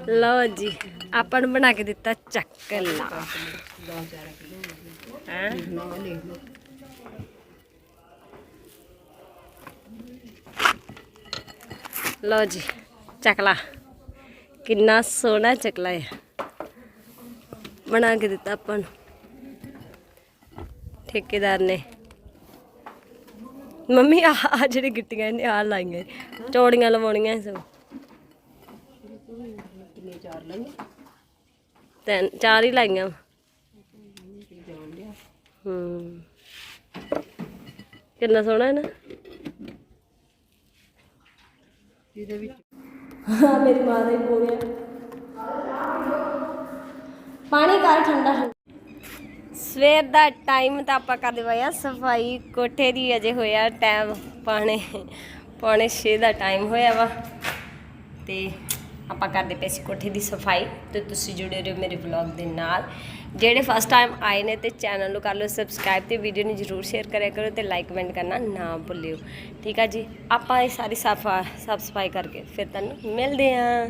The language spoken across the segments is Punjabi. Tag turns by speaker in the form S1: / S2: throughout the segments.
S1: ਲਓ ਜੀ, ਆਪਾਂ ਨੂੰ ਬਣਾ ਕੇ ਦਿੱਤਾ ਚੱਕਲਾ। ਹੈਂ? ਲਓ ਜੀ, ਚੱਕਲਾ। ਕਿੰਨਾ ਸੋਹਣਾ ਚੱਕਲਾ ਹੈ ਬਣਾ ਕੇ ਦਿੱਤਾ ਆਪਾਂ ਨੂੰ। ਠੇਕੇਦਾਰ ਨੇ। ਮੰਮੀ ਆ ਆ ਜਿਹੜੇ ਗਿੱਟੀਆਂ ਨੇ ਆ ਲਾਈਆਂ। ਚੌੜੀਆਂ ਲਵਾਉਣੀਆਂ ਤਿੰਨ ਚਾਰ ਹੀ ਲਾਈਆਂ। ਹੂੰ। ਕਿੰਨਾ ਸੋਹਣਾ ਹੈ ਨਾ।
S2: ਇਹਦੇ ਵਿੱਚ
S1: ਹਾਂ ਮੇਰੀ ਮਾਂ ਦਾ ਹੀ ਫੋਨ ਆ। ਪਾਣੀ ਕਰ ਠੰਡਾ ਠੰਡਾ ਸਵੇਰ ਦਾ ਟਾਈਮ ਤਾਂ ਆਪਾਂ ਕਰਦੇ ਪਏ ਆ ਸਫ਼ਾਈ ਕੋਠੇ ਦੀ ਅਜੇ ਹੋਇਆ ਟਾਈਮ। ਪਾਣੇ ਪੌਣੇ 6 ਦਾ ਟਾਈਮ ਹੋਇਆ ਵਾ। ਤੇ ਆਪਾਂ ਕਰਦੇ ਪਏ ਸੀ ਕੋਠੇ ਦੀ ਸਫ਼ਾਈ, ਤੇ ਤੁਸੀਂ ਜੁੜੇ ਰਹੋ ਮੇਰੇ ਵਲੌਗ ਦੇ ਨਾਲ। ਜਿਹੜੇ ਫਸਟ ਟਾਈਮ ਆਏ ਨੇ ਤੇ ਚੈਨਲ ਨੂੰ ਕਰ ਲਓ ਸਬਸਕ੍ਰਾਈਬ ਤੇ ਵੀਡੀਓ ਨੂੰ ਜਰੂਰ ਸ਼ੇਅਰ ਕਰਿਆ ਕਰੋ ਤੇ ਲਾਈਕ ਕਮੈਂਟ ਕਰਨਾ ਨਾ ਭੁੱਲਿਓ। ਠੀਕ ਆ ਜੀ, ਆਪਾਂ ਇਹ ਸਾਰੀ ਸਫਾ ਸਾਫ਼ ਸਫ਼ਾਈ ਕਰਕੇ ਫਿਰ ਤੁਹਾਨੂੰ ਮਿਲਦੇ ਆਂ।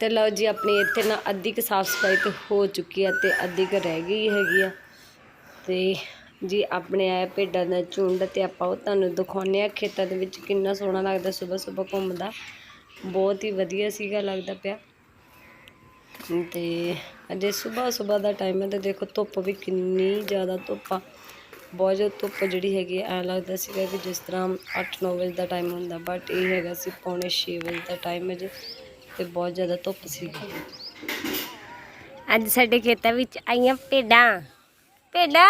S1: ਤੇ ਲਓ ਜੀ, ਆਪਣੀ ਇੱਥੇ ਨਾ ਅੱਧੀ ਕੁ ਸਾਫ਼ ਸਫ਼ਾਈ ਤੇ ਹੋ ਚੁੱਕੀ ਆ ਤੇ ਅੱਧੀ ਕੁ ਰਹਿ ਗਈ ਹੈਗੀ ਆ। ਤੇ ਜੀ, ਆਪਣੇ ਆਏ ਭੇਡਾਂ ਦਾ ਝੁੰਡ ਤੇ ਆਪਾਂ ਉਹ ਤੁਹਾਨੂੰ ਦਿਖਾਉਂਦੇ ਆ ਖੇਤਾਂ ਦੇ ਵਿੱਚ ਕਿੰਨਾ ਸੋਹਣਾ ਲੱਗਦਾ ਸਵੇਰ ਸਵੇਰ ਘੁੰਮਦਾ। ਬਹੁਤ ਹੀ ਵਧੀਆ ਸੀਗਾ ਲੱਗਦਾ ਪਿਆ ਤੇ ਅਜੇ ਸਵੇਰ ਸਵੇਰ ਦਾ ਟਾਈਮ ਹੈ ਤੇ ਦੇਖੋ ਧੁੱਪ ਵੀ ਕਿੰਨੀ ਜ਼ਿਆਦਾ ਧੁੱਪ ਆ ਬਹੁਤ ਜ਼ਿਆਦਾ ਧੁੱਪ ਜਿਹੜੀ ਹੈਗੀ ਐ ਲੱਗਦਾ ਸੀਗਾ ਕਿ ਜਿਸ ਤਰ੍ਹਾਂ 8-9 ਵਜੇ ਦਾ ਟਾਈਮ ਹੁੰਦਾ ਬਟ ਇਹ ਹੈਗਾ ਸੀ ਪੌਣੇ 6 ਵਜੇ ਦਾ ਟਾਈਮ ਹੈ ਜੀ ਤੇ ਬਹੁਤ ਜ਼ਿਆਦਾ ਧੁੱਪ ਸੀ ਅੱਜ ਸਾਡੇ ਖੇਤਾਂ ਵਿੱਚ ਆਈਆਂ ਭੇਡਾਂ ਭੇਡਾਂ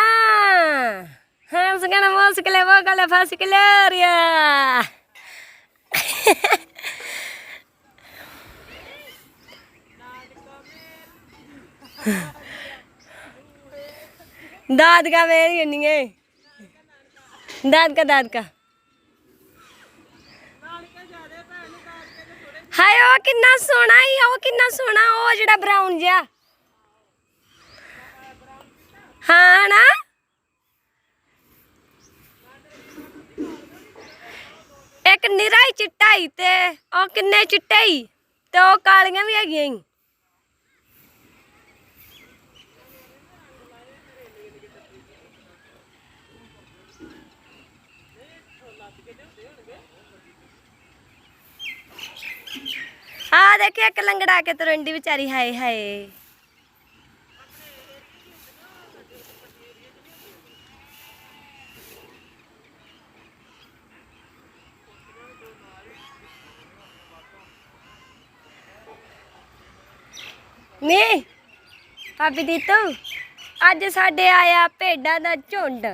S1: ਹਾਂ ਸਗਣਾ ਮੁਸਕਲੇ ਉਹ ਗਲੇ ਰਿਆ ਦਾਦਕਾ ਮੇਰੀ ਹੁੰਨੀਏ ਦਾਦਕਾ ਦਾਦਕਾ। ਹਾਏ, ਉਹ ਕਿੰਨਾ ਸੋਹਣਾ ਹੀ ਉਹ ਕਿੰਨਾ ਸੋਹਣਾ, ਉਹ ਜਿਹੜਾ ਬਰਾਊਨ ਜਿਹਾ। ਹਾਂ ਨਾ ਇੱਕ ਨਿਰਾ ਹੀ ਚਿੱਟਾ ਹੀ ਤੇ ਉਹ ਕਿੰਨੇ ਚਿੱਟੇ ਹੀ ਤੇ ਉਹ ਕਾਲੀਆਂ ਵੀ ਹੈਗੀਆਂ ਹੀ ਆ ਦੇਖਿਆ ਇੱਕ ਲੰਗੜਾ ਕੇ ਤਰੰਡੀ ਵਿਚਾਰੀ ਹਾਏ ਹਾਏ ਨੀ ਭਾਬੀ ਦੀਤੂ ਅੱਜ ਸਾਡੇ ਆਇਆ ਭੇਡਾਂ ਦਾ ਝੁੰਡ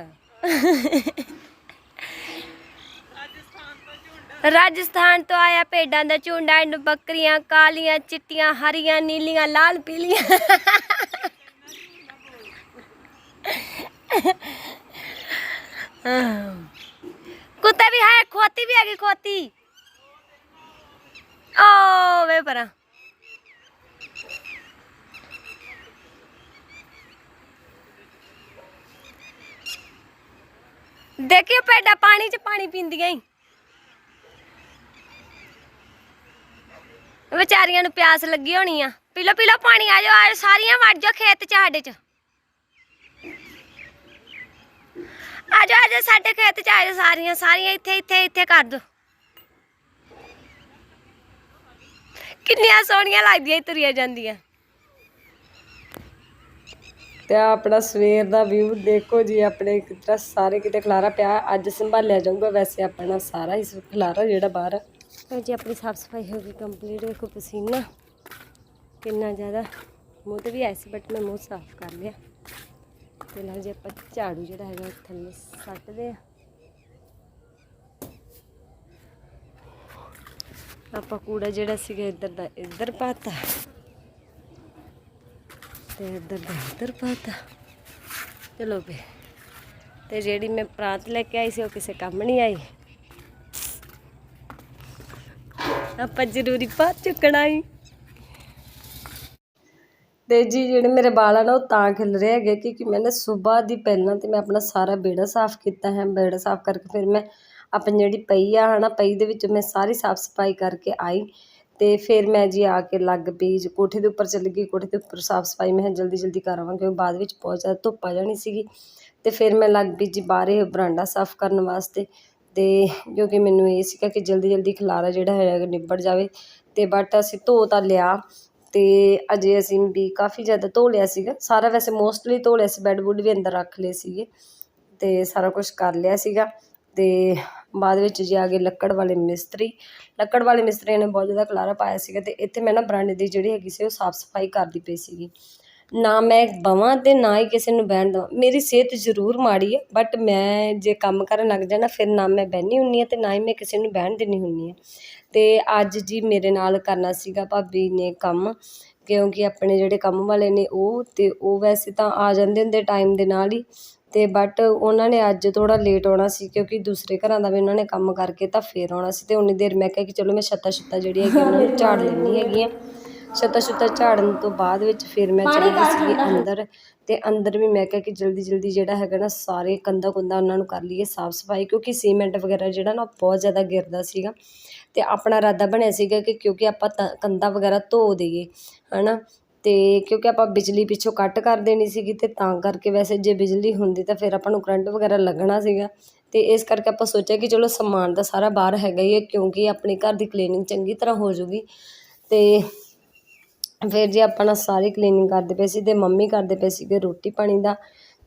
S1: ਰਾਜਸਥਾਨ ਤੋਂ ਆਇਆ ਭੇਡਾਂ ਦਾ ਝੁੰਡ ਐਂਡ ਬੱਕਰੀਆਂ, ਕਾਲੀਆਂ, ਚਿੱਟੀਆਂ, ਹਰੀਆਂ, ਨੀਲੀਆਂ, ਲਾਲ, ਪੀਲੀਆਂ। ਕੁੱਤੇ ਵੀ ਹੈ, ਖੋਤੀ ਵੀ ਹੈਗੀ, ਖੋਤੀ। ਓ ਵੇ ਪਰਾਂ। ਦੇਖਿਓ ਭੇਡਾਂ ਪਾਣੀ 'ਚ ਪਾਣੀ ਪੀਂਦੀਆਂ ਹੀ ਵਿਚਾਰੀਆਂ ਨੂੰ ਪਿਆਸ ਲੱਗੀ ਹੋਣੀ ਆ। ਪੀ ਲਓ ਪੀ ਲਓ, ਪਾਣੀ ਆ ਜਾਓ, ਆ ਸਾਰੀਆਂ ਵੜ ਜਾਓ ਖੇਤ 'ਚ, ਸਾਡੇ 'ਚ। ਆ ਜਾਓ ਆ ਜਾਓ, ਸਾਡੇ ਖੇਤ 'ਚ ਆ ਜਾਓ ਸਾਰੀਆਂ ਸਾਰੀਆਂ ਇੱਥੇ ਇੱਥੇ ਇੱਥੇ ਕਰ ਦੋ। ਕਿੰਨੀਆਂ ਸੋਹਣੀਆਂ ਲੱਗਦੀਆਂ ਈ ਤੁਰੀਆਂ ਜਾਂਦੀਆਂ। ਤੇ ਆਹ ਆਪਣਾ ਸਵੇਰ ਦਾ ਵਿਊ ਦੇਖੋ ਜੀ, ਆਪਣੇ ਕਿਤਰਾ ਸਾਰੇ ਕਿਤੇ ਖਲਾਰਾ ਪਿਆ, ਅੱਜ ਸੰਭਾਲਿਆ ਜਾਊਗਾ ਵੈਸੇ ਆਪਣਾ ਸਾਰਾ ਹੀ ਖਲਾਰਾ ਜਿਹੜਾ ਬਾਹਰ ਆ। ਜੀ ਆਪਣੀ ਸਾਫ਼ ਸਫ਼ਾਈ ਹੋ ਗਈ ਕੰਪਲੀਟ ਦੇਖੋ ਪਸੀਨਾ ਕਿੰਨਾ ਜ਼ਿਆਦਾ। ਮੂੰਹ ਤੇ ਵੀ ਆਇਆ ਸੀ ਬਟ ਮੈਂ ਮੂੰਹ ਸਾਫ਼ ਕਰ ਲਿਆ। ਤੇ ਨਾਲ ਜੀ ਆਪਾਂ ਝਾੜੂ ਜਿਹੜਾ ਹੈਗਾ ਥੱਲੇ ਸੱਟਦੇ ਆ। ਆਪਾਂ ਕੂੜਾ ਜਿਹੜਾ ਸੀਗਾ ਇੱਧਰ ਦਾ, ਇੱਧਰ ਪਾਤਾ। ਤੇ ਇੱਧਰ ਦਾ ਪਾਤਾ। ਚਲੋ ਬੇ ਤੇ ਜਿਹੜੀ ਮੈਂ ਪ੍ਰਾਂਤ ਲੈ ਕੇ ਆਈ ਸੀ, ਉਹ ਕਿਸੇ ਕੰਮ ਨਹੀਂ ਆਈ। ਆਪਾਂ ਜ਼ਰੂਰੀ ਪਾ ਚੁੱਕਣਾ ਹੀ ਤੇ ਜੀ, ਜਿਹੜੇ ਮੇਰੇ ਵਾਲ ਆ ਉਹ ਤਾਂ ਖਿਲ ਰਹੇ ਹੈਗੇ, ਕਿਉਂਕਿ ਮੈਨੇ ਸਵੇਰ ਦੀ ਪਹਿਲਾਂ ਤੇ ਮੈਂ ਆਪਣਾ ਸਾਰਾ ਬੇੜਾ ਸਾਫ਼ ਕੀਤਾ ਹੈ। ਬੇੜਾ ਸਾਫ਼ ਕਰਕੇ ਫਿਰ ਮੈਂ ਆਪਣੀ ਜਿਹੜੀ ਪਈ ਆ, ਹਨਾ, ਪਈ ਦੇ ਵਿੱਚ ਮੈਂ ਸਾਰੀ ਸਾਫ਼ ਸਫ਼ਾਈ ਕਰਕੇ ਆਈ। ਤੇ ਫਿਰ ਮੈਂ ਜੀ ਆ ਕੇ ਲੱਗ ਪਈ ਜੀ, ਕੋਠੇ ਦੇ ਉੱਪਰ ਚੱਲ ਗਈ, ਕੋਠੇ ਦੇ ਉੱਪਰ ਸਾਫ਼ ਸਫ਼ਾਈ, ਮੈਂ ਜਲਦੀ ਜਲਦੀ ਕਰ ਆਵਾਂ ਕਿਉਂਕਿ ਬਾਅਦ ਵਿੱਚ ਬਹੁਤ ਜ਼ਿਆਦਾ ਧੁੱਪ ਆ ਜਾਣੀ ਸੀਗੀ। ਤੇ ਫਿਰ ਮੈਂ ਲੱਗ ਪਈ ਜੀ ਬਾਹਰ ਬਰਾਂਡਾ ਸਾਫ਼ ਕਰਨ ਵਾਸਤੇ ਤੇ ਕਿਉਂਕਿ ਮੈਨੂੰ ਇਹ ਸੀਗਾ ਕਿ ਜਲਦੀ ਜਲਦੀ ਖਲਾਰਾ ਜਿਹੜਾ ਹੈਗਾ ਨਿਬੜ ਜਾਵੇ ਤੇ ਬਟ ਅਸੀਂ ਧੋ ਤਾਂ ਲਿਆ ਤੇ ਅਜੇ ਅਸੀਂ ਵੀ ਕਾਫੀ ਜ਼ਿਆਦਾ ਧੋ ਲਿਆ ਸੀਗਾ। ਸਾਰਾ ਵੈਸੇ ਮੋਸਟਲੀ ਧੋ ਲਿਆ ਸੀ, ਬੈੱਡ ਬੁੱਡ ਵੀ ਅੰਦਰ ਰੱਖ ਲਏ ਸੀਗੇ ਤੇ ਸਾਰਾ ਕੁਝ ਕਰ ਲਿਆ ਸੀਗਾ। ਅਤੇ ਬਾਅਦ ਵਿੱਚ ਜੀ ਆ ਗਏ ਲੱਕੜ ਵਾਲੇ ਮਿਸਤਰੀ, ਲੱਕੜ ਵਾਲੇ ਮਿਸਤਰੀਆਂ ਨੇ ਬਹੁਤ ਜ਼ਿਆਦਾ ਖਲਾਰਾ ਪਾਇਆ ਸੀਗਾ ਅਤੇ ਇੱਥੇ ਮੈਂ ਨਾ ਬਰਾਂਡੇ ਦੀ ਜਿਹੜੀ ਹੈਗੀ ਸੀ ਉਹ ਸਾਫ਼ ਸਫ਼ਾਈ ਕਰਦੀ ਪਈ ਸੀਗੀ। ਨਾ ਮੈਂ ਬਵਾਂ ਅਤੇ ਨਾ ਹੀ ਕਿਸੇ ਨੂੰ ਬਹਿਣ ਦੇਵਾਂ। ਮੇਰੀ ਸਿਹਤ ਜ਼ਰੂਰ ਮਾੜੀ ਹੈ ਬਟ ਮੈਂ ਜੇ ਕੰਮ ਕਰਨ ਲੱਗ ਜਾਣਾ, ਫਿਰ ਨਾ ਮੈਂ ਬਹਿੰਦੀ ਹੁੰਦੀ ਹਾਂ ਅਤੇ ਨਾ ਹੀ ਮੈਂ ਕਿਸੇ ਨੂੰ ਬਹਿਣ ਦਿੰਦੀ ਹੁੰਦੀ ਹਾਂ। ਅਤੇ ਅੱਜ ਜੀ ਮੇਰੇ ਨਾਲ ਕਰਨਾ ਸੀਗਾ ਭਾਬੀ ਨੇ ਕੰਮ, ਕਿਉਂਕਿ ਆਪਣੇ ਜਿਹੜੇ ਕੰਮ ਵਾਲੇ ਨੇ ਉਹ ਅਤੇ ਉਹ ਵੈਸੇ ਤਾਂ ਆ ਜਾਂਦੇ ਹੁੰਦੇ ਟਾਈਮ ਦੇ ਨਾਲ ਹੀ। ਤੇ ਬਟ ਉਹਨਾਂ ਨੇ ਅੱਜ ਥੋੜਾ ਲੇਟ ਆਉਣਾ ਸੀ ਕਿਉਂਕਿ ਦੂਸਰੇ ਘਰਾਂ ਦਾ ਵੀ ਉਹਨਾਂ ਨੇ ਕੰਮ ਕਰਕੇ ਤਾਂ ਫੇਰ ਆਉਣਾ ਸੀ ਤੇ ਉਨੀ ਦੇਰ ਮੈਂ ਕਿਹਾ ਕਿ ਚਲੋ ਮੈਂ ਛੱਤਾਂ ਛੁੱਤਾਂ ਜਿਹੜੀ ਹੈਗੀ ਉਹਨਾਂ ਨੂੰ ਝਾੜ ਲੈਣੀ ਹੈਗੀ ਆ। ਛੱਤਾਂ ਛੁੱਤਾਂ ਝਾੜਨ ਤੋਂ ਬਾਅਦ ਵਿੱਚ ਫਿਰ ਮੈਂ ਚਲੀ ਗਈ ਸੀਗੀ ਅੰਦਰ ਤੇ ਅੰਦਰ ਵੀ ਮੈਂ ਕਿਹਾ ਕਿ ਜਲਦੀ ਜਲਦੀ ਜਿਹੜਾ ਹੈਗਾ ਨਾ ਸਾਰੇ ਕੰਧਾਂ ਕੁੰਧਾਂ ਉਹਨਾਂ ਨੂੰ ਕਰ ਲਈਏ ਸਾਫ਼ ਸਫ਼ਾਈ ਕਿਉਂਕਿ ਸੀਮੈਂਟ ਵਗੈਰਾ ਜਿਹੜਾ ਨਾ ਬਹੁਤ ਜ਼ਿਆਦਾ ਗਿਰਦਾ ਸੀਗਾ ਤੇ ਆਪਣਾ ਇਰਾਦਾ ਬਣਿਆ ਸੀਗਾ ਕਿ ਕਿਉਂਕਿ ਆਪਾਂ ਤਾਂ ਕੰਧਾਂ ਵਗੈਰਾ ਧੋ ਦਈਏ ਹਨਾ? ਅਤੇ ਕਿਉਂਕਿ ਆਪਾਂ ਬਿਜਲੀ ਪਿੱਛੋਂ ਕੱਟ ਕਰ ਦੇਣੀ ਸੀਗੀ ਅਤੇ ਤਾਂ ਕਰਕੇ ਵੈਸੇ ਜੇ ਬਿਜਲੀ ਹੁੰਦੀ ਤਾਂ ਫਿਰ ਆਪਾਂ ਨੂੰ ਕਰੰਟ ਵਗੈਰਾ ਲੱਗਣਾ ਸੀਗਾ। ਅਤੇ ਇਸ ਕਰਕੇ ਆਪਾਂ ਸੋਚਿਆ ਕਿ ਚਲੋ ਸਮਾਨ ਤਾਂ ਸਾਰਾ ਬਾਹਰ ਹੈਗਾ ਹੀ ਹੈ ਕਿਉਂਕਿ ਆਪਣੇ ਘਰ ਦੀ ਕਲੀਨਿੰਗ ਚੰਗੀ ਤਰ੍ਹਾਂ ਹੋ ਜੂਗੀ। ਅਤੇ ਫਿਰ ਜੀ ਆਪਾਂ ਨਾ ਸਾਰੀ ਕਲੀਨਿੰਗ ਕਰਦੇ ਪਏ ਸੀ ਅਤੇ ਮੰਮੀ ਕਰਦੇ ਪਏ ਸੀਗੇ ਰੋਟੀ ਪਾਣੀ ਦਾ।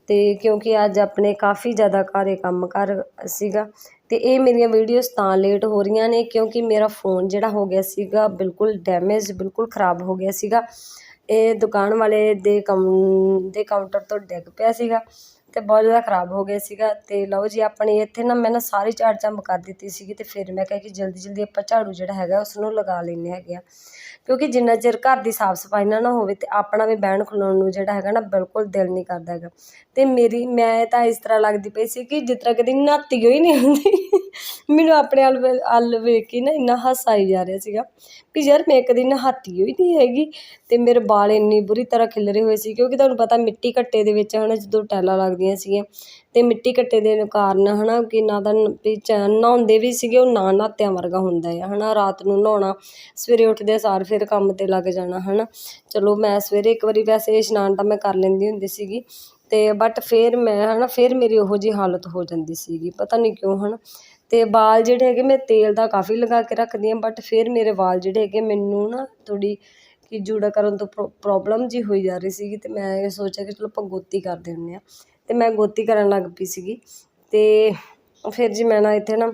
S1: ਅਤੇ ਕਿਉਂਕਿ ਅੱਜ ਆਪਣੇ ਕਾਫੀ ਜ਼ਿਆਦਾ ਘਰ ਕੰਮ ਕਰ ਸੀਗਾ। ਅਤੇ ਇਹ ਮੇਰੀਆਂ ਵੀਡੀਓਜ਼ ਤਾਂ ਲੇਟ ਹੋ ਰਹੀਆਂ ਨੇ ਕਿਉਂਕਿ ਮੇਰਾ ਫੋਨ ਜਿਹੜਾ ਹੋ ਗਿਆ ਸੀਗਾ ਬਿਲਕੁਲ ਡੈਮੇਜ ਬਿਲਕੁਲ ਖਰਾਬ ਹੋ ਗਿਆ ਸੀਗਾ। ਇਹ ਦੁਕਾਨ ਵਾਲੇ ਦੇ ਕੰਮ ਦੇ ਕਾਊਂਟਰ ਤੋਂ ਡਿੱਗ ਪਿਆ ਸੀਗਾ। ਤੇ ਬਹੁਤ ਜ਼ਿਆਦਾ ਖਰਾਬ ਹੋ ਗਿਆ ਸੀਗਾ ਤੇ ਲਓ ਜੀ, ਆਪਣੀ ਇੱਥੇ ਨਾ ਮੈਂ ਨਾ ਸਾਰੀ ਝਾੜ ਚੰਬ ਕਰ ਦਿੱਤੀ ਸੀਗੀ ਤੇ ਫਿਰ ਮੈਂ ਕਿਹਾ ਕਿ ਜਲਦੀ ਜਲਦੀ ਆਪਾਂ ਝਾੜੂ ਜਿਹੜਾ ਹੈਗਾ ਉਸ ਨੂੰ ਲਗਾ ਲੈਂਦੇ ਹੈਗੇ ਆ। ਕਿਉਂਕਿ ਜਿੰਨਾ ਚਿਰ ਘਰ ਦੀ ਸਾਫ਼ ਸਫ਼ਾਈ ਨਾ ਨਾ ਹੋਵੇ ਤੇ ਆਪਣਾ ਵੀ ਬਹਿਣ ਖਲੋਣ ਨੂੰ ਜਿਹੜਾ ਹੈਗਾ ਨਾ ਬਿਲਕੁਲ ਦਿਲ ਨਹੀਂ ਕਰਦਾ ਹੈਗਾ। ਤੇ ਮੇਰੀ, ਮੈਂ ਤਾਂ ਇਸ ਤਰ੍ਹਾਂ ਲੱਗਦੀ ਪਈ ਸੀ ਕਿ ਜਿਸ ਤਰ੍ਹਾਂ ਕਦੀ ਨਹਾਤੀ ਹੋਈ ਨਹੀਂ ਹੁੰਦੀ। ਮੈਨੂੰ ਆਪਣੇ ਵੱਲ ਵੇ- ਵੱਲ ਵੇਖ ਕੇ ਨਾ ਇੰਨਾ ਹਾਸਾ ਆਈ ਜਾ ਰਿਹਾ ਸੀਗਾ ਵੀ ਯਾਰ ਮੈਂ ਕਦੀ ਨਹਾਤੀ ਹੋਈ ਨਹੀਂ ਹੈਗੀ ਤੇ ਮੇਰੇ ਵਾਲ ਇੰਨੀ ਬੁਰੀ ਤਰ੍ਹਾਂ ਖਿਲਰੇ ਹੋਏ ਸੀ ਕਿਉਂਕਿ ਤੁਹਾਨੂੰ ਪਤਾ ਮਿੱਟੀ ਘੱਟੇ ਦੇ ਵਿੱਚ ਹਨਾ ਜਦੋਂ ਟੈਲਾਂ ਲੱਗਦੀਆਂ ਸੀਗੀਆਂ ਤੇ ਮਿੱਟੀ ਘੱਟੇ ਦੇ ਕਾਰਨ ਹੈ ਨਾ ਕਿ ਨਾ ਤਾਂ ਨ- ਵੀ ਚ- ਨਹਾਉਂਦੇ ਵੀ ਸੀਗੇ, ਉਹ ਨਾ ਨਹਾਤਿਆਂ ਵਰਗਾ ਹੁੰਦਾ ਹੈ ਹਨਾ, ਰਾਤ ਨੂੰ ਨਹਾਉਣਾ, ਸਵੇਰੇ ਉੱਠਦੇ ਸਾਰ ਫਿਰ ਕੰਮ ਤੇ ਲੱਗ ਜਾਣਾ ਹੈ ਨਾ ਚਲੋ ਮੈਂ ਸਵੇਰੇ ਇੱਕ ਵਾਰੀ ਵੈਸੇ ਇਸ਼ਨਾਨ ਤਾਂ ਮੈਂ ਕਰ ਲੈਂਦੀ ਹੁੰਦੀ ਸੀਗੀ ਤੇ ਬਟ ਫਿਰ ਮੈਂ ਹੈ ਨਾ ਫਿਰ ਮੇਰੀ ਉਹੋ ਜਿਹੀ ਹਾਲਤ ਹੋ ਜਾਂਦੀ ਸੀਗੀ, ਪਤਾ ਨਹੀਂ ਕਿਉਂ ਹੈ ਨਾ ਤੇ ਵਾਲ ਜਿਹੜੇ ਹੈਗੇ ਮੈਂ ਤੇਲ ਦਾ ਕਾਫੀ ਲਗਾ ਕੇ ਰੱਖਦੀ ਹਾਂ ਬਟ ਫਿਰ ਮੇਰੇ ਵਾਲ ਜਿਹੜੇ ਹੈਗੇ ਮੈਨੂੰ ਨਾ ਥੋੜ੍ਹੀ ਕਿ ਜੂੜਾ ਕਰਨ ਤੋਂ ਪ੍ਰੋ ਪ੍ਰੋਬਲਮ ਜਿਹੀ ਹੋਈ ਜਾ ਰਹੀ ਸੀਗੀ ਤੇ ਮੈਂ ਇਹ ਸੋਚਿਆ ਕਿ ਚਲੋ ਆਪਾਂ ਗੋਤੀ ਕਰਦੇ ਹੁੰਦੇ ਹਾਂ। ਤੇ ਮੈਂ ਗੋਤੀ ਕਰਨ ਲੱਗ ਪਈ ਸੀਗੀ। ਤੇ ਫਿਰ ਜੀ ਮੈਂ ਨਾ ਇੱਥੇ ਨਾ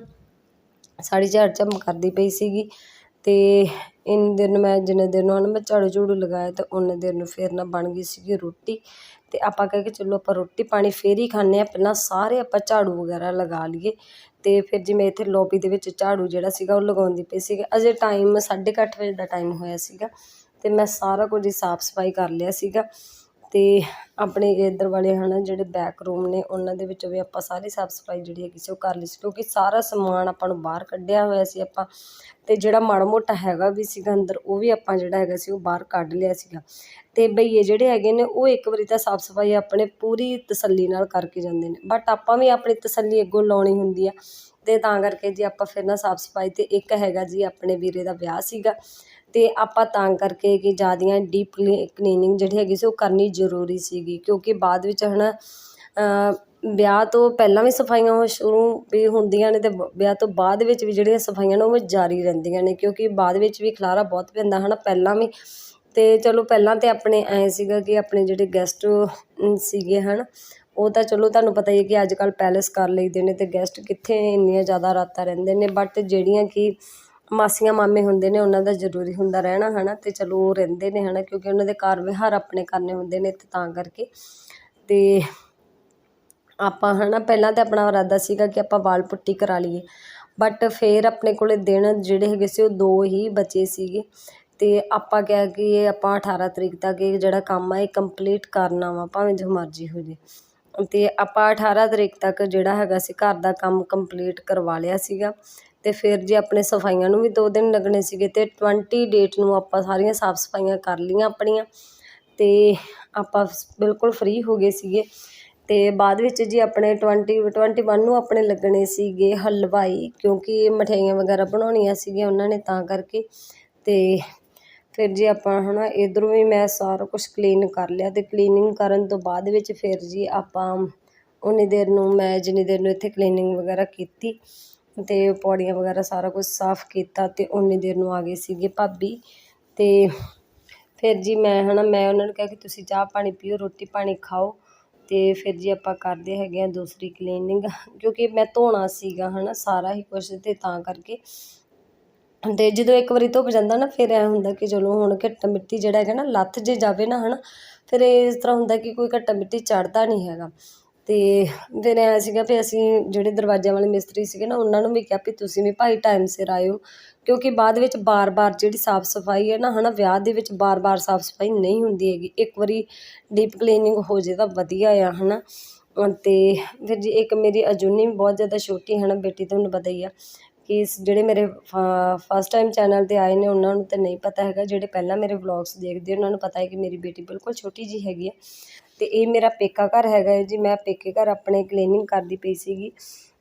S1: ਸਾੜੀ ਝਾੜ ਝੰਮ ਕਰਦੀ ਪਈ ਸੀਗੀ। ਤੇ ਇੰਨੇ ਦਿਨ ਮੈਂ ਜਿੰਨੇ ਦਿਨ ਨੂੰ ਮੈਂ ਝਾੜੂ ਝੂੜੂ ਲਗਾਇਆ ਤੇ ਉਨੇ ਦਿਨ ਨੂੰ ਫਿਰ ਨਾ ਬਣ ਗਈ ਸੀਗੀ ਰੋਟੀ। ਤੇ ਆਪਾਂ ਕਹਿ ਕੇ ਚਲੋ ਆਪਾਂ ਰੋਟੀ ਪਾਣੀ ਫੇਰ ਹੀ ਖਾਂਦੇ ਆ ਪਹਿਲਾਂ ਸਾਰੇ ਆਪਾਂ ਝਾੜੂ ਵਗੈਰਾ ਲਗਾ ਲਈਏ। ਤੇ ਫਿਰ ਜਿਵੇਂ ਇੱਥੇ ਲੋਬੀ ਦੇ ਵਿੱਚ ਝਾੜੂ ਜਿਹੜਾ ਸੀਗਾ ਉਹ ਲਗਾਉਂਦੀ ਪਈ ਸੀਗੀ। ਅਜੇ ਟਾਈਮ 8:30 ਵਜੇ ਦਾ ਟਾਈਮ ਹੋਇਆ ਸੀਗਾ ਤੇ ਮੈਂ ਸਾਰਾ ਕੁਝ ਹੀ ਸਾਫ਼ ਸਫ਼ਾਈ ਕਰ ਲਿਆ ਸੀਗਾ। ਅਤੇ ਆਪਣੇ ਇੱਧਰ ਵਾਲੇ ਹੈ ਨਾ ਜਿਹੜੇ ਬੈਕ ਰੂਮ ਨੇ, ਉਹਨਾਂ ਦੇ ਵਿੱਚੋਂ ਵੀ ਆਪਾਂ ਸਾਰੀ ਸਾਫ਼ ਸਫ਼ਾਈ ਜਿਹੜੀ ਹੈਗੀ ਸੀ ਉਹ ਕਰ ਲਈ ਸੀ, ਕਿਉਂਕਿ ਸਾਰਾ ਸਮਾਨ ਆਪਾਂ ਨੂੰ ਬਾਹਰ ਕੱਢਿਆ ਹੋਇਆ ਸੀ ਆਪਾਂ। ਅਤੇ ਜਿਹੜਾ ਮਾੜਾ ਮੋਟਾ ਹੈਗਾ ਵੀ ਸੀਗਾ ਅੰਦਰ, ਉਹ ਵੀ ਆਪਾਂ ਜਿਹੜਾ ਹੈਗਾ ਸੀ ਉਹ ਬਾਹਰ ਕੱਢ ਲਿਆ ਸੀਗਾ। ਅਤੇ ਬਈਏ ਜਿਹੜੇ ਹੈਗੇ ਨੇ, ਉਹ ਇੱਕ ਵਾਰੀ ਤਾਂ ਸਾਫ਼ ਸਫ਼ਾਈ ਆਪਣੇ ਪੂਰੀ ਤਸੱਲੀ ਨਾਲ ਕਰਕੇ ਜਾਂਦੇ ਨੇ। ਬਟ ਆਪਾਂ ਵੀ ਆਪਣੀ ਤਸੱਲੀ ਅੱਗੋਂ ਲਾਉਣੀ ਹੁੰਦੀ ਆ। ਅਤੇ ਤਾਂ ਕਰਕੇ ਜੀ ਆਪਾਂ ਫਿਰ ਨਾ ਸਾਫ਼ ਸਫ਼ਾਈ ਤੇ ਇੱਕ ਹੈਗਾ ਜੀ, ਆਪਣੇ ਵੀਰੇ ਦਾ ਵਿਆਹ ਸੀਗਾ। ਅਤੇ ਆਪਾਂ ਤਾਂ ਕਰਕੇ ਕਿ ਜ਼ਿਆਦੀਆਂ ਡੀਪ ਕਲੀ ਕਲੀਨਿੰਗ ਜਿਹੜੀ ਹੈਗੀ ਸੀ ਉਹ ਕਰਨੀ ਜ਼ਰੂਰੀ ਸੀਗੀ, ਕਿਉਂਕਿ ਬਾਅਦ ਵਿੱਚ ਹੈ ਨਾ ਵਿਆਹ ਤੋਂ ਪਹਿਲਾਂ ਵੀ ਸਫਾਈਆਂ ਉਹ ਸ਼ੁਰੂ ਵੀ ਹੁੰਦੀਆਂ ਨੇ ਅਤੇ ਵਿਆਹ ਤੋਂ ਬਾਅਦ ਵਿੱਚ ਵੀ ਜਿਹੜੀਆਂ ਸਫਾਈਆਂ ਨੇ ਉਹ ਜਾਰੀ ਰਹਿੰਦੀਆਂ ਨੇ, ਕਿਉਂਕਿ ਬਾਅਦ ਵਿੱਚ ਵੀ ਖਲਾਰਾ ਬਹੁਤ ਪੈਂਦਾ ਹੈ ਨਾ ਪਹਿਲਾਂ ਵੀ। ਅਤੇ ਚਲੋ ਪਹਿਲਾਂ ਤਾਂ ਆਪਣੇ ਐਂ ਸੀਗਾ ਕਿ ਆਪਣੇ ਜਿਹੜੇ ਗੈਸਟ ਸੀਗੇ ਹੈ ਨਾ ਉਹ ਤਾਂ ਚਲੋ ਤੁਹਾਨੂੰ ਪਤਾ ਹੀ ਹੈ ਕਿ ਅੱਜ ਕੱਲ੍ਹ ਪੈਲਸ ਕਰ ਲਈਦੇ ਨੇ ਅਤੇ ਗੈਸਟ ਕਿੱਥੇ ਇੰਨੀਆਂ ਜ਼ਿਆਦਾ ਰਾਤਾਂ ਰਹਿੰਦੇ ਨੇ ਬਟ ਜਿਹੜੀਆਂ ਕਿ ਮਾਸੀਆਂ, ਮਾਮੇ ਹੁੰਦੇ ਨੇ, ਉਹਨਾਂ ਦਾ ਜ਼ਰੂਰੀ ਹੁੰਦਾ ਰਹਿਣਾ, ਹਨਾ, ਤੇ ਚਲੋ ਉਹ ਰਹਿੰਦੇ ਨੇ, ਹਨਾ, ਕਿਉਂਕਿ ਉਹਨਾਂ ਦੇ ਕਾਰ ਵਿਹਾਰ ਆਪਣੇ ਕਰਨੇ ਹੁੰਦੇ ਨੇ ਤੇ ਤਾਂ ਕਰਕੇ। ਤੇ ਆਪਾਂ, ਹਨਾ, ਪਹਿਲਾਂ ਤਾਂ ਆਪਣਾ ਇਰਾਦਾ ਸੀਗਾ ਕਿ ਆਪਾਂ ਵਾਲ ਪੁੱਟੀ ਕਰਾ ਲਈਏ ਬਟ ਫਿਰ ਆਪਣੇ ਕੋਲੇ ਦਿਨ ਜਿਹੜੇ ਹੈਗੇ ਸੀ, ਉਹ ਦੋ ਹੀ ਬਚੇ ਸੀਗੇ। ਤੇ ਆਪਾਂ ਕਿਹਾ ਕਿ ਇਹ ਆਪਾਂ 18 ਤਰੀਕ ਤੱਕ ਇਹ ਜਿਹੜਾ ਕੰਮ ਆ, ਇਹ ਕੰਪਲੀਟ ਕਰਨਾ ਵਾ, ਭਾਵੇਂ ਜੋ ਮਰਜ਼ੀ ਹੋ ਜੇ। ਤੇ ਆਪਾਂ 18 ਤਰੀਕ ਤੱਕ ਜਿਹੜਾ ਹੈਗਾ ਸੀ, ਘਰ ਦਾ ਕੰਮ ਕੰਪਲੀਟ ਕਰਵਾ ਲਿਆ ਸੀਗਾ। ਅਤੇ ਫਿਰ ਜੇ ਆਪਣੇ ਸਫਾਈਆਂ ਨੂੰ ਵੀ ਦੋ ਦਿਨ ਲੱਗਣੇ ਸੀਗੇ ਅਤੇ ਟਵੰਟੀ ਡੇਟ ਨੂੰ ਆਪਾਂ ਸਾਰੀਆਂ ਸਾਫ਼ ਸਫਾਈਆਂ ਕਰ ਲਈਆਂ ਆਪਣੀਆਂ ਅਤੇ ਆਪਾਂ ਬਿਲਕੁਲ ਫ੍ਰੀ ਹੋ ਗਏ ਸੀਗੇ ਅਤੇ ਬਾਅਦ ਵਿੱਚ ਜੀ ਆਪਣੇ 20 21 ਨੂੰ ਆਪਣੇ ਲੱਗਣੇ ਸੀਗੇ ਹਲਵਾਈ ਕਿਉਂਕਿ ਮਠਿਆਈਆਂ ਵਗੈਰਾ ਬਣਾਉਣੀਆਂ ਸੀਗੀਆਂ ਉਹਨਾਂ ਨੇ ਤਾਂ ਕਰਕੇ ਅਤੇ ਫਿਰ ਜੀ ਆਪਾਂ ਹੈ ਨਾ ਇੱਧਰੋਂ ਵੀ ਮੈਂ ਸਾਰਾ ਕੁਝ ਕਲੀਨ ਕਰ ਲਿਆ ਅਤੇ ਕਲੀਨਿੰਗ ਕਰਨ ਤੋਂ ਬਾਅਦ ਵਿੱਚ ਫਿਰ ਜੀ ਆਪਾਂ ਉਨੀ ਦੇਰ ਨੂੰ ਮੈਂ ਜਿੰਨੀ ਦੇਰ ਨੂੰ ਇੱਥੇ ਕਲੀਨਿੰਗ ਵਗੈਰਾ ਕੀਤੀ ਅਤੇ ਪੌੜੀਆਂ ਵਗੈਰਾ ਸਾਰਾ ਕੁਝ ਸਾਫ਼ ਕੀਤਾ ਅਤੇ ਉਨੀ ਦੇਰ ਨੂੰ ਆ ਗਏ ਸੀਗੇ ਭਾਬੀ। ਅਤੇ ਫਿਰ ਜੀ ਮੈਂ ਹੈ ਨਾ ਮੈਂ ਉਹਨਾਂ ਨੂੰ ਕਿਹਾ ਕਿ ਤੁਸੀਂ ਚਾਹ ਪਾਣੀ ਪੀਓ, ਰੋਟੀ ਪਾਣੀ ਖਾਓ ਅਤੇ ਫਿਰ ਜੀ ਆਪਾਂ ਕਰਦੇ ਹੈਗੇ ਹਾਂ ਦੂਸਰੀ ਕਲੀਨਿੰਗ ਕਿਉਂਕਿ ਮੈਂ ਧੋਣਾ ਸੀਗਾ ਹੈ ਨਾ ਸਾਰਾ ਹੀ ਕੁਛ ਅਤੇ ਤਾਂ ਕਰਕੇ। ਅਤੇ ਜਦੋਂ ਇੱਕ ਵਾਰੀ ਧੁੱਪ ਜਾਂਦਾ ਨਾ ਫਿਰ ਐ ਹੁੰਦਾ ਕਿ ਚਲੋ ਹੁਣ ਘੱਟਾ ਮਿੱਟੀ ਜਿਹੜਾ ਹੈਗਾ ਨਾ ਲੱਥ ਜੇ ਜਾਵੇ ਨਾ ਹੈ ਨਾ ਫਿਰ ਇਸ ਤਰ੍ਹਾਂ ਹੁੰਦਾ ਕਿ ਕੋਈ ਘੱਟਾ ਮਿੱਟੀ ਚੜਦਾ ਨਹੀਂ ਹੈਗਾ। ਅਤੇ ਫਿਰ ਐਂ ਸੀਗਾ ਵੀ ਅਸੀਂ ਜਿਹੜੇ ਦਰਵਾਜ਼ਿਆਂ ਵਾਲੇ ਮਿਸਤਰੀ ਸੀਗੇ ਨਾ, ਉਹਨਾਂ ਨੂੰ ਵੀ ਕਿਹਾ ਵੀ ਤੁਸੀਂ ਵੀ ਭਾਈ ਟਾਈਮ ਸਿਰ ਆਇਓ, ਕਿਉਂਕਿ ਬਾਅਦ ਵਿੱਚ ਬਾਰ-ਬਾਰ ਜਿਹੜੀ ਸਾਫ਼ ਸਫ਼ਾਈ ਹੈ ਨਾ ਹੈ ਨਾ ਵਿਆਹ ਦੇ ਵਿੱਚ ਬਾਰ-ਬਾਰ ਸਾਫ਼ ਸਫ਼ਾਈ ਨਹੀਂ ਹੁੰਦੀ ਹੈਗੀ। ਇੱਕ ਵਾਰੀ ਡੀਪ ਕਲੀਨਿੰਗ ਹੋ ਜੇ ਤਾਂ ਵਧੀਆ ਆ ਹੈ ਨਾ ਅਤੇ ਫਿਰ ਜੀ ਇੱਕ ਮੇਰੀ ਅਜੂਨੀ ਵੀ ਬਹੁਤ ਜ਼ਿਆਦਾ ਛੋਟੀ ਹੈ ਨਾ ਬੇਟੀ ਤੁਹਾਨੂੰ ਪਤਾ ਹੀ ਆ ਕਿ ਜਿਹੜੇ ਮੇਰੇ ਫਸਟ ਟਾਈਮ ਚੈਨਲ ਤੇ ਆਏ ਨੇ, ਉਹਨਾਂ ਨੂੰ ਤਾਂ ਨਹੀਂ ਪਤਾ ਹੈਗਾ। ਜਿਹੜੇ ਪਹਿਲਾਂ ਮੇਰੇ ਵਲੌਗਸ ਦੇਖਦੇ ਉਹਨਾਂ ਨੂੰ ਪਤਾ ਹੈ ਕਿ ਮੇਰੀ ਬੇਟੀ ਬਿਲਕੁਲ ਛੋਟੀ ਜੀ ਹੈਗੀ ਹੈ ਅਤੇ ਇਹ ਮੇਰਾ ਪੇਕਾ ਘਰ ਹੈਗਾ ਹੈ ਜੀ। ਮੈਂ ਪੇਕੇ ਘਰ ਆਪਣੇ ਕਲੀਨਿੰਗ ਕਰਦੀ ਪਈ ਸੀਗੀ।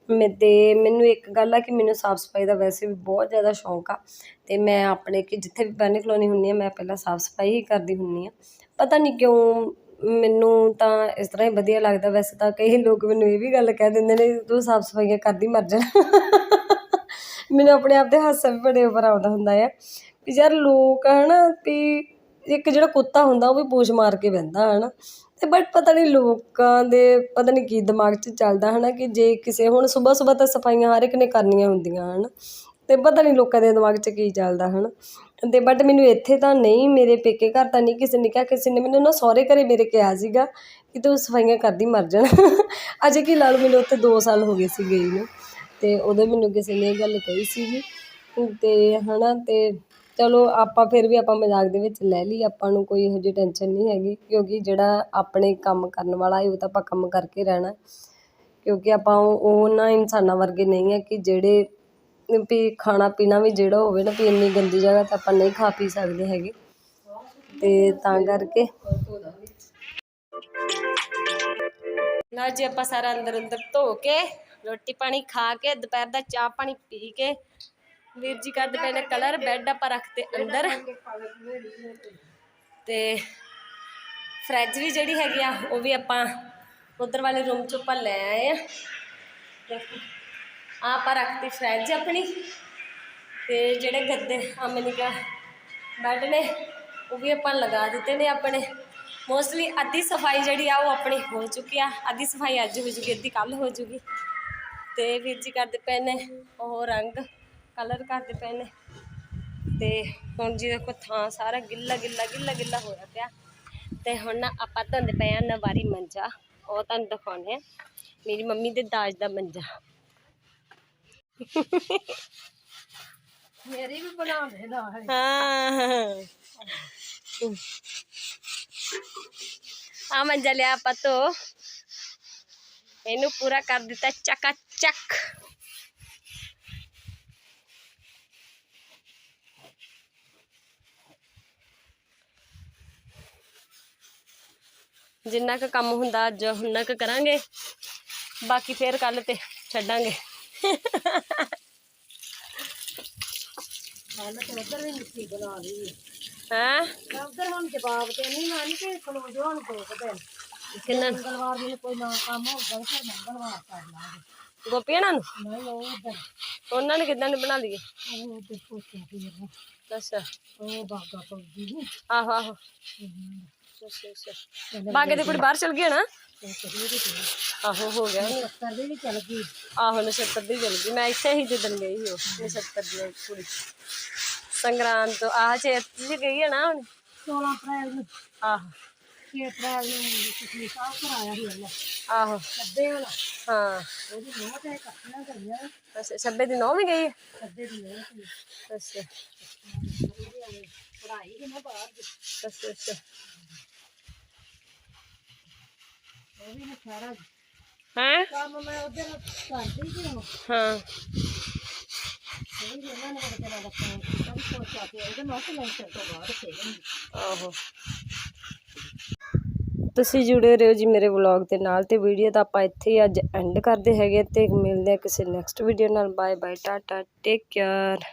S1: ਮੈਂ ਤੇ ਮੈਨੂੰ ਇੱਕ ਗੱਲ ਆ ਕਿ ਮੈਨੂੰ ਸਾਫ਼ ਸਫ਼ਾਈ ਦਾ ਵੈਸੇ ਵੀ ਬਹੁਤ ਜ਼ਿਆਦਾ ਸ਼ੌਂਕ ਆ। ਅਤੇ ਮੈਂ ਆਪਣੇ ਕਿ ਜਿੱਥੇ ਵੀ ਪੈਨੇ ਖਲੋਣੀ ਹੁੰਦੀ ਆ, ਮੈਂ ਪਹਿਲਾਂ ਸਾਫ਼ ਸਫ਼ਾਈ ਹੀ ਕਰਦੀ ਹੁੰਦੀ ਆ। ਪਤਾ ਨਹੀਂ ਕਿਉਂ ਮੈਨੂੰ ਤਾਂ ਇਸ ਤਰ੍ਹਾਂ ਹੀ ਵਧੀਆ ਲੱਗਦਾ। ਵੈਸੇ ਤਾਂ ਕਈ ਲੋਕ ਮੈਨੂੰ ਇਹ ਵੀ ਗੱਲ ਕਹਿ ਦਿੰਦੇ ਨੇ, ਤੂੰ ਸਾਫ਼ ਸਫਾਈਆਂ ਕਰਦੀ, ਮਰ ਜਾ। ਮੈਨੂੰ ਆਪਣੇ ਆਪ ਦੇ ਹਾਸਾ ਵੀ ਬੜੇ ਉੱਪਰ ਆਉਂਦਾ ਹੁੰਦਾ ਆ। ਵੀ ਯਾਰ ਲੋਕ ਹਨਾ ਵੀ ਇੱਕ ਜਿਹੜਾ ਕੁੱਤਾ ਹੁੰਦਾ, ਉਹ ਵੀ ਪੂਛ ਮਾਰ ਕੇ ਬਹਿੰਦਾ ਹਨਾ। ਤੇ ਬਟ ਪਤਾ ਨਹੀਂ ਲੋਕਾਂ ਦੇ, ਪਤਾ ਨਹੀਂ ਕੀ ਦਿਮਾਗ 'ਚ ਚੱਲਦਾ ਹਨਾ ਕਿ ਜੇ ਕਿਸੇ, ਹੁਣ ਸਵੇਰ ਸਵੇਰ ਤਾਂ ਸਫਾਈਆਂ ਹਰ ਇੱਕ ਨੇ ਕਰਨੀਆਂ ਹੁੰਦੀਆਂ ਹਨਾ, ਤੇ ਪਤਾ ਨਹੀਂ ਲੋਕਾਂ ਦੇ ਦਿਮਾਗ 'ਚ ਕੀ ਚੱਲਦਾ ਹਨਾ। ਤੇ ਬਟ ਮੈਨੂੰ ਇੱਥੇ ਤਾਂ ਨਹੀਂ, ਮੇਰੇ ਪੇਕੇ ਘਰ ਤਾਂ ਨਹੀਂ ਕਿਸੇ ਨੇ ਕਿਹਾ, ਕਿਸੇ ਨੇ ਮੈਨੂੰ ਨਾ ਸਹੁਰੇ ਘਰੇ ਮੇਰੇ ਕਿਹਾ ਸੀਗਾ ਕਿ ਤੂੰ ਸਫਾਈਆਂ ਕਰਦੀ ਮਰ ਜਾਣਾ। ਅਜੇ ਕੀ ਲਾ ਲਓ ਮੈਨੂੰ ਉੱਥੇ 2 ਸਾਲ ਹੋ ਗਏ ਸੀ ਗਈ ਨੂੰ, ਤੇ ਉਦੋਂ ਮੈਨੂੰ ਕਿਸੇ ਨੇ ਇਹ ਗੱਲ ਕਹੀ ਸੀਗੀ, ਤੇ ਹਨਾ ਤੇ ਚਲੋ ਆਪਾਂ ਫਿਰ ਵੀ ਆਪਾਂ ਮਜ਼ਾਕ ਦੇ ਵਿੱਚ ਲੈ ਲਈ, ਆਪਾਂ ਨੂੰ ਕੋਈ ਇਹੋ ਜਿਹੀ ਟੈਨਸ਼ਨ ਨਹੀਂ ਹੈਗੀ, ਕਿਉਂਕਿ ਜਿਹੜਾ ਆਪਣੇ ਕੰਮ ਕਰਨ ਵਾਲਾ ਹੈ ਉਹ ਤਾਂ ਆਪਾਂ ਕੰਮ ਕਰਕੇ ਰਹਿਣਾ ਕਿਉਂਕਿ ਆਪਾਂ ਉਹਨਾਂ ਇਨਸਾਨਾਂ ਵਰਗੇ ਨਹੀਂ ਹੈ ਕਿ ਜਿਹੜੇ ਵੀ ਖਾਣਾ ਪੀਣਾ ਵੀ ਜਿਹੜਾ ਹੋਵੇ ਨਾ, ਵੀ ਇੰਨੀ ਗੰਦੀ ਜਗ੍ਹਾ ਤੇ ਆਪਾਂ ਨਹੀਂ ਖਾ ਪੀ ਸਕਦੇ ਹੈਗੇ। ਤੇ ਤਾਂ ਕਰਕੇ ਨਾ ਜੀ ਆਪਾਂ ਸਾਰਾ ਅੰਦਰ ਅੰਦਰ ਧੋ ਕੇ, ਰੋਟੀ ਪਾਣੀ ਖਾ ਕੇ, ਦੁਪਹਿਰ ਦਾ ਚਾਹ ਪਾਣੀ ਪੀ ਕੇ ਵੀਰ ਜੀ ਕਰਦੇ ਪਏ ਨੇ ਕਲਰ, ਬੈੱਡ ਆਪਾਂ ਰੱਖਤੇ ਅੰਦਰ। ਤੇ ਫ੍ਰਿਜ ਵੀ ਜਿਹੜੀ ਹੈਗੀ ਆ, ਉਹ ਵੀ ਆਪਾਂ ਉਧਰ ਵਾਲੇ ਰੂਮ ਚੋਂ ਆਪਾਂ ਲੈ ਆਏ ਆ। ਦੇਖੋ ਆਪਾਂ ਰੱਖਤੀ ਫ੍ਰਿਜ ਆਪਣੀ। ਤੇ ਜਿਹੜੇ ਗੱਦੇ ਅਮਨੀਕਾ ਬੈੱਡ ਨੇ, ਉਹ ਵੀ ਆਪਾਂ ਲਗਾ ਦਿੱਤੇ ਨੇ ਆਪਣੇ। ਮੋਸਟਲੀ ਅੱਧੀ ਸਫ਼ਾਈ ਜਿਹੜੀ ਆ, ਉਹ ਆਪਣੀ ਹੋ ਚੁੱਕੀ ਆ। ਅੱਧੀ ਸਫ਼ਾਈ ਅੱਜ ਹੋ ਜੂਗੀ, ਅੱਧੀ ਕੱਲ ਹੋ ਜੂਗੀ। ਤੇ ਵੀਰ ਜੀ ਕਰਦੇ ਪਏ ਨੇ ਉਹ ਰੰਗ। ਕਲਰ ਕਰਦੇ ਪਏ ਨੇ। ਤੇ ਹੁਣ ਜੀ ਦੇਖੋ ਥਾਂ ਸਾਰਾ ਗਿੱਲਾ ਗਿੱਲਾ ਗਿੱਲਾ ਗਿੱਲਾ ਹੋਇਆ ਪਿਆ। ਤੇ ਹੁਣ ਨਾ ਆਪਾਂ ਧੰਦੇ ਪਏ ਆ ਨਵਾਰੀ ਮੰਜਾ। ਉਹ ਤੁਹਾਨੂੰ ਦਿਖਾਉਣੇ ਆ ਮੇਰੀ ਮੰਮੀ ਦੇ ਦਾਜ ਦਾ ਮੰਜਾ।
S2: ਮੇਰੀ ਵੀ ਬਣਾ ਦੇ ਨਾ
S1: ਹਾਂ। ਆ ਮੰਜਾ ਲਿਆ ਆਪਾਂ ਤੋਂ ਇਹਨੂੰ ਪੂਰਾ ਕਰ ਦਿੱਤਾ ਚੱਕਾ ਚੱਕ। ਜਿੰਨਾ ਕੁ ਕੰਮ ਹੁੰਦਾ ਅੱਜ ਉਹਨਾਂ ਕੁ ਕਰਾਂਗੇ। ਬਾਕੀ ਫੇਰ ਕੱਲ ਤੇ ਛੱਡਾਂਗੇ।
S2: ਕੱਲ ਤੇ ਉਧਰ ਵੀ ਮਿੱਟੀ ਬਣਾ ਲਈ
S1: ਹੈਂ।
S2: ਮੈਂ ਉਧਰ ਹੁਣ ਜਵਾਬ ਤੇ ਨਹੀਂ ਮੈਂ ਨਹੀਂ ਕਿ ਖਲੋ ਜੋ ਹੁਣ ਦੋ ਕੁ ਦਿਨ
S1: ਕਿੰਨਾ?
S2: ਮੰਗਲਵਾਰ ਨੂੰ ਕੋਈ ਨਾ ਕੰਮ ਹੋਊਗਾ ਫਿਰ ਮੰਗਲਵਾਰ ਕਰ ਲਾਂਗੇ।
S1: ਗੋਪੀਆਂ ਨੂੰ?
S2: ਨਹੀਂ ਉਹ ਉਧਰ।
S1: ਉਹਨਾਂ ਨੇ ਕਿਦਾਂ ਬਣਾ ਲਈਏ
S2: ਉਹ ਤੇ ਪੁੱਛਿਆ ਫਿਰ।
S1: ਅੱਛਾ।
S2: ਉਹ ਬਾਗਾ ਪੌਦੀ ਨੂੰ
S1: ਆਹੋ ਆਹੋ। ਅੱਛਾ ਅੱਛਾ ਬਾਗੇ ਦੀ ਕੁੜੀ ਬਾਹਰ ਚਲ ਗਈ ਹੈ ਨਾ
S2: ਤੇ ਕਰੀ ਦੀ ਤੇ
S1: ਆਹੋ ਹੋ ਗਿਆ ਉਹਨੂੰ।
S2: ਸੱਤਰ ਦੀ ਵੀ ਚੱਲ ਗਈ
S1: ਆਹੋ ਨਛੱਤਰ ਦੀ ਚਲ ਗਈ ਮੈਂ ਇੱਥੇ ਹੀ ਜਿੱਦਣ ਗਈ ਸੀ ਉਹ ਨਛੱਤਰ ਦੀ ਕੁੜੀ ਸੰਗਰਾਂਦ ਤੋਂ ਆਹ ਚੇਤ ਜੀ ਗਈ ਹੈ ਨਾ ਹੁਣ
S2: 16 ਅਪ੍ਰੈਲ ਨੂੰ
S1: ਆਹੋ
S2: 6 ਅਪ੍ਰੈਲ ਨੂੰ ਤੁਸੀਂ ਸਾਹ ਕਰਾਇਆ ਸੀ ਅੱਲਾ
S1: ਆਹੋ
S2: ਸੱਦੇ ਵਾਲਾ
S1: ਹਾਂ
S2: ਉਹਦੀ ਨੋਹ ਤੇ ਕੱਟਣਾ ਕਰੀਆਂ
S1: ਅੱਛਾ ਛੱਬੇ ਦੀ ਨੌ ਵੀ ਗਈ ਹੈ
S2: ਸੱਦੇ ਦੀ ਨੋਹ ਸੀ
S1: ਅੱਛਾ
S2: ਪੜਾਈ ਕਿ ਨਾ ਬਾਹਰ ਦੀ
S1: ਅੱਛਾ ਅੱਛਾ
S2: ਉਹ ਵੀ ਨਾ ਸਾਰਾ
S1: ਹੈਂ
S2: ਕੰਮ ਮੈਂ ਉਧਰ ਕਰਦੀ ਸੀ ਉਹ
S1: ਹਾਂ
S2: ਵੀ ਇਹਨਾਂ ਨੇ ਬੜਾ ਚਲਾ ਰੱਖਿਆ ਕਦੀ ਸੋਚਿਆ ਕਿ ਉਹਦੇ ਨਾਲ ਤੇ ਲੈਂਟਰ ਤੋਂ ਬਾਅਦ ਖੇਡਣਗੇ
S1: ਆਹੋ ਤੁਸੀਂ ਜੁੜੇ ਰਹੋ ਜੀ ਮੇਰੇ ਵਲੌਗ ਦੇ ਨਾਲ ਤੇ ਵੀਡੀਓ ਤਾਂ ਆਪਾਂ ਇੱਥੇ ਹੀ ਅੱਜ ਐਂਡ ਕਰਦੇ ਹੈਗੇ ਤੇ ਮਿਲਦੇ ਆ ਕਿਸੇ ਨੈਕਸਟ ਵੀਡੀਓ ਨਾਲ bye bye tata take care